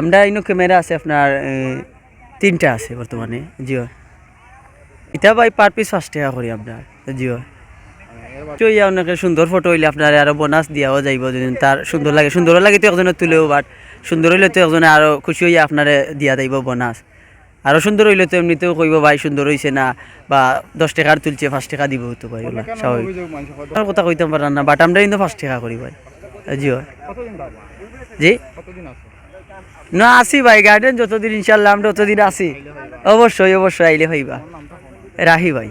আমরা ইনো ক্যামেরা আছে আপনার তিনটা আছে বর্তমানে, জিও। এটা ভাই পার পিস পাঁচ টাকা করি আপনার জিও। চইয়া অনেকে সুন্দর ফটো হইলে আপনার আরও বোনাস দিয়াও যাইব, যদি তার সুন্দর লাগে। সুন্দর লাগে তো একজনে তুলেও বাট সুন্দর হইলে তো একজনে আরও খুশি হইয়া আপনারে দিয়া যাইব বোনাস আরও সুন্দর হইলে তো এমনিতেও কইব, ভাই, সুন্দর হইছে না, বা দশ টাকার তুলছে, পাঁচ টাকা দিব তো ভাই স্বাভাবিক। কথা কইতাম পারান না বাট আমরা কিন্তু পাঁচ টাকা করি ভাই, জিও। জি? না, আসি ভাই গার্ডেন যতদিন ইনশাল্লাহ আমরা ততদিন আসি। অবশ্যই অবশ্যই আইলে হইবা। রাহি ভাই।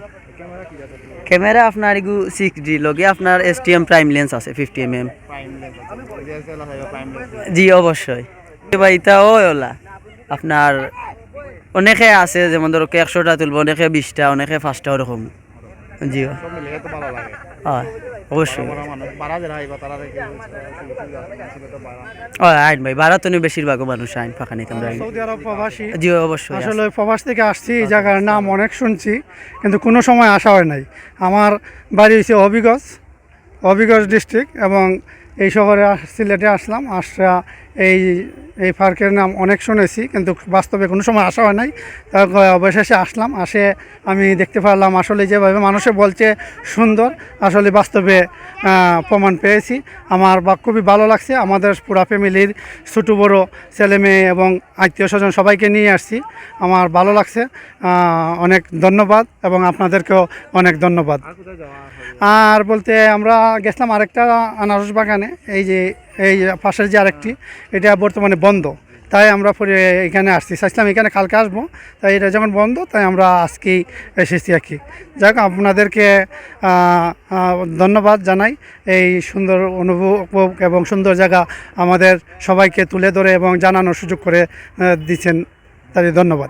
ক্যামেরা আপনার এগু সিক্স ডি লগে আপনার S T M prime lens আছে ফিফটি এম এম জি, অবশ্যই। ভাই, তা ও ওলা, আপনার অনেকে আছে, যেমন ধরো একশোটা তুলবো, অনেকে বিশটা, অনেকে পাঁচটা, ওরকম। জি হয়। অবশ্যই। হয় আইন ভাই ভাড়া তো বেশিরভাগ মানুষ আইন ফাঁকা নিতে সৌদি আরব প্রবাসী। জি অবশ্যই আসলে প্রবাস থেকে আসছি এই জায়গার নাম অনেক শুনছি কিন্তু কোনো সময় আসা হয় নাই। আমার বাড়ি হচ্ছে হবিগঞ্জ হবিগঞ্জ ডিস্ট্রিক্ট এবং এই শহরে সিলেটে আসলাম আসা এই এই পার্কের নাম অনেক শুনেছি কিন্তু বাস্তবে কোনো সময় আসা হয় নাই। তারপর অবশেষে আসলাম আসে আমি দেখতে পারলাম আসলে যেভাবে মানুষে বলছে সুন্দর আসলে বাস্তবে প্রমাণ পেয়েছি। আমার বা খুবই ভালো লাগছে আমাদের পুরা ফ্যামিলির ছোটো বড়ো ছেলে মেয়ে এবং আত্মীয় স্বজন সবাইকে নিয়ে আসছি। আমার ভালো লাগছে অনেক ধন্যবাদ এবং আপনাদেরকেও অনেক ধন্যবাদ। আর বলতে আমরা গেছিলাম আরেকটা আনারস বাগানে এই যে এই পাশের যে আরেকটি, এটা বর্তমানে বন্ধ। তাই আমরা পরে এখানে আসছি। চাইছিলাম এখানে কালকে আসব, তাই এটা যখন বন্ধ, তাই আমরা আজকেই এসেছি আর কি। যাক, আপনাদেরকে ধন্যবাদ জানাই। এই সুন্দর অনুভব এবং সুন্দর জায়গা আমাদের সবাইকে তুলে ধরে এবং জানানোর সুযোগ করে দিচ্ছেন তাই ধন্যবাদ।